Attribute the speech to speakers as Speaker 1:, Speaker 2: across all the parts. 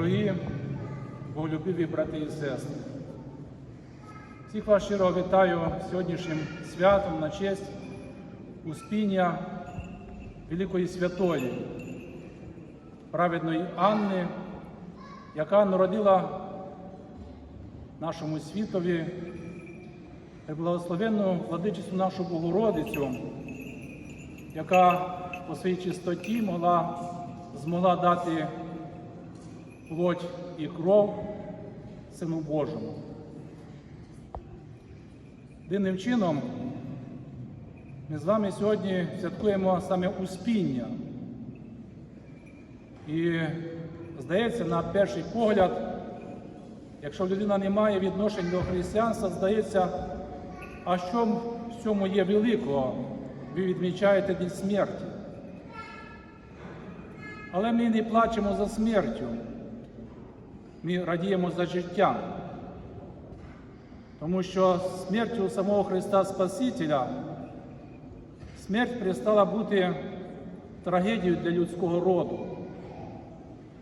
Speaker 1: Дорогі боголюбиві брати і сестри, всіх вас щиро вітаю сьогоднішнім святом на честь Успіння Великої Святої, праведної Анни, яка народила нашому світові благословенну владичицю нашу Богородицю, яка по своїй чистоті могла, змогла дати плоть і кров Сину Божому. Дивним чином ми з вами сьогодні святкуємо саме Успіння. І здається, на перший погляд, якщо людина не має відношень до християнства, здається, а що в цьому є великого? Ви відмічаєте День смерті. Але ми не плачемо за смертю. Ми радіємо за життям. Тому що смертю самого Христа Спасителя смерть перестала бути трагедією для людського роду.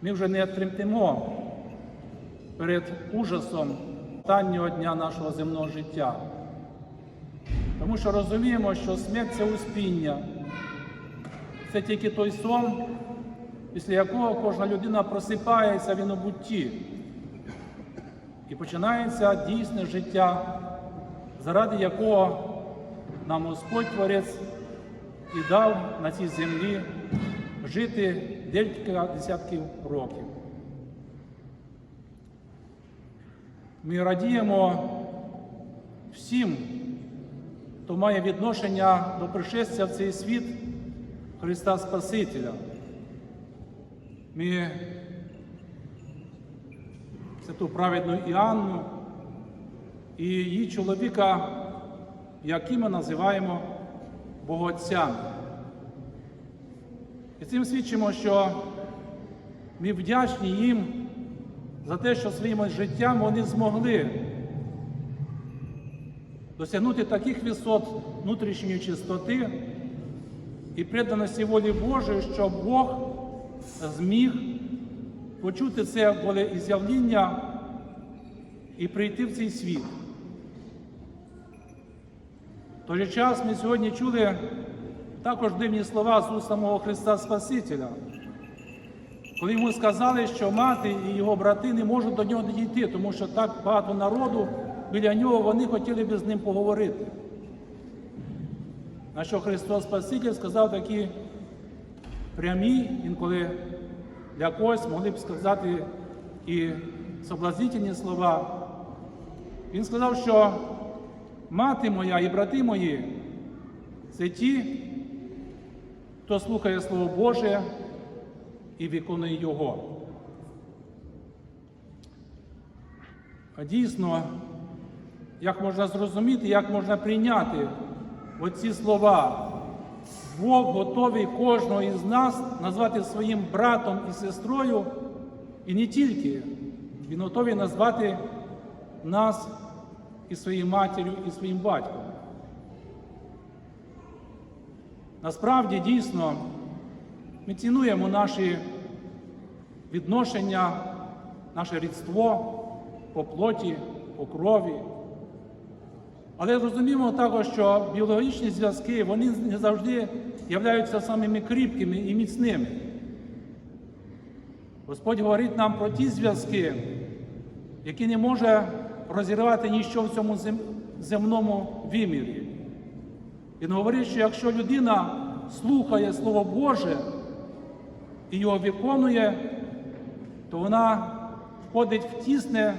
Speaker 1: Ми вже не тремтимо перед ужасом останнього дня нашого земного життя. Тому що розуміємо, що смерть це успіння, це тільки той сон, після якого кожна людина просипається в інобутті. І починається дійсне життя, заради якого нам Господь Творець і дав на цій землі жити декілька десятків років. Ми радіємо всім, хто має відношення до пришестя в цей світ Христа Спасителя. Ми святу праведну Іанну і її чоловіка, який ми називаємо Богоотцями. І цим свідчимо, що ми вдячні їм за те, що своїм життям вони змогли досягнути таких висот внутрішньої чистоти і преданості волі Божої, що Бог зміг почути це волеіз'явління і прийти в цей світ. В той же час ми сьогодні чули також дивні слова з уст самого Христа Спасителя, коли йому сказали, що мати і його брати не можуть до нього дійти, тому що так багато народу біля нього вони хотіли би з ним поговорити. На що Христос Спаситель сказав такі прямі, інколи для когось могли б сказати і соблазнительні слова. Він сказав, що мати моя і брати мої це ті, хто слухає Слово Боже і виконує Його. А дійсно, як можна зрозуміти, як можна прийняти оці слова. Бог готовий кожного із нас назвати своїм братом і сестрою, і не тільки, Він готовий назвати нас і своєю матір'ю, і своїм батьком. Насправді, дійсно, ми цінуємо наші відношення, наше рідство по плоті, по крові. Але розуміємо також, що біологічні зв'язки вони не завжди являються самими кріпкими і міцними. Говорить говорить нам про ті зв'язки, які не може розірвати ніщо в цьому земному вимірі. Він говорить, що якщо людина слухає Слово Боже і його виконує, то вона входить в тісне,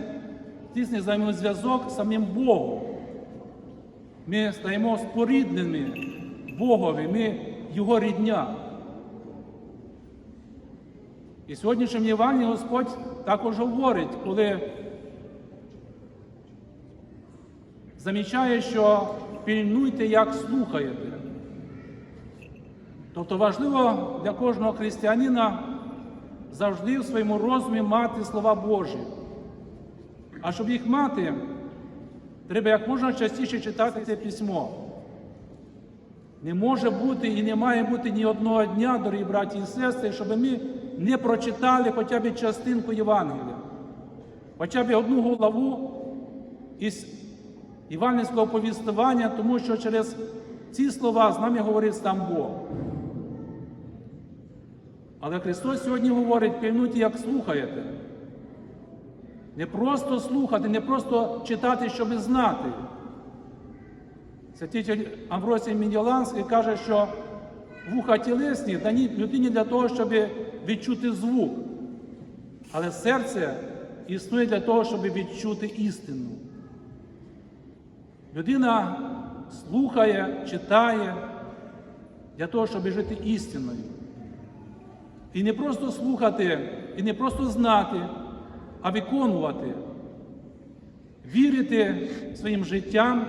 Speaker 1: тісний взаємозв'язок з самим Богом. Ми стаємо спорідненими Богові, ми Його рідня. І сьогоднішнім Євангелії Господь також говорить, коли замічає, що пильнуйте, як слухаєте. Тобто важливо для кожного християнина завжди в своєму розумі мати слова Божі. А щоб їх мати, треба як можна частіше читати це письмо. Не може бути і не має бути ні одного дня, дорогі браті і сестри, щоб ми не прочитали хоча б частинку Євангелія, хоча б одну главу із Івангельського повістування, тому що через ці слова з нами говорить сам Бог. Але Христос сьогодні говорить, пильнуйте, як слухаєте. Не просто слухати, не просто читати, щоб знати. Святитель Амвросій Мінділанський каже, що вуха тілесні дані людині для того, щоб відчути звук. Але серце існує для того, щоб відчути істину. Людина слухає, читає для того, щоб жити істиною. І не просто слухати, і не просто знати, а виконувати, вірити своїм життям,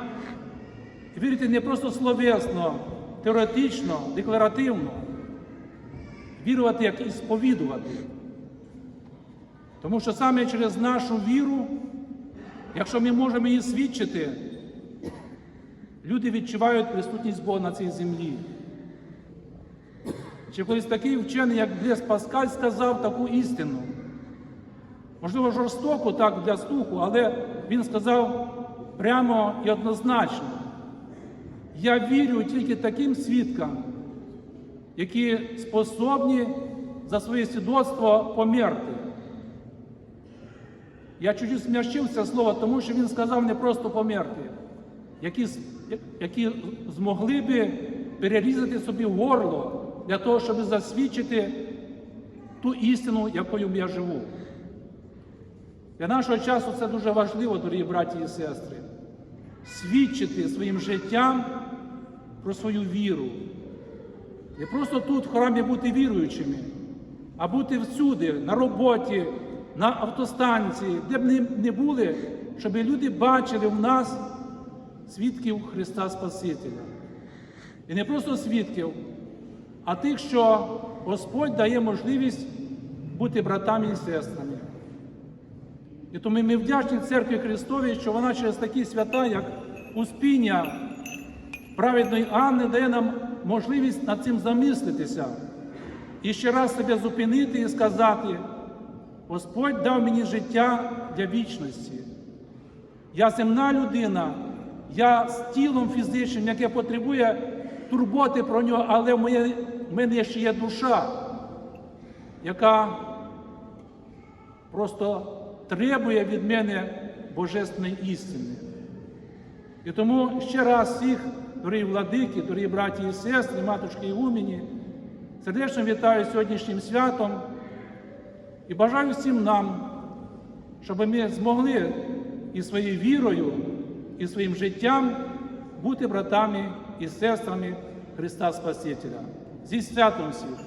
Speaker 1: вірити не просто словесно, теоретично, декларативно, вірувати, як і сповідувати. Тому що саме через нашу віру, якщо ми можемо її свідчити, люди відчувають присутність Бога на цій землі. Чи колись такий вчений, як Блес Паскаль, сказав таку істину. Можливо, жорстоко так для слуху, але він сказав прямо і однозначно. Я вірю тільки таким свідкам, які способні за своє свідоцтво померти. Я чуть-чуть смящив це слово, тому що він сказав не просто померти, які, які змогли би перерізати собі горло для того, щоб засвідчити ту істину, якою я живу. Для нашого часу це дуже важливо, дорогі браті і сестри, свідчити своїм життям про свою віру. Не просто тут в храмі бути віруючими, а бути всюди, на роботі, на автостанції, де б не- були, щоб люди бачили в нас свідків Христа Спасителя. І не просто свідків, а тих, що Господь дає можливість бути братами і сестрами. І тому ми вдячні Церкві Христовій, що вона через такі свята, як Успіння праведної Анни, дає нам можливість над цим замислитися і ще раз себе зупинити і сказати: Господь дав мені життя для вічності. Я земна людина, я з тілом фізичним, яке потребує турботи про нього, але в мене ще є душа, яка просто требує від мене божественної істини. І тому ще раз всіх, дорогі владики, дорогі браті і сестри, матушки і уміні, сердечно вітаю сьогоднішнім святом і бажаю всім нам, щоб ми змогли і своєю вірою, і своїм життям бути братами і сестрами Христа Спасителя. Зі святом всіх!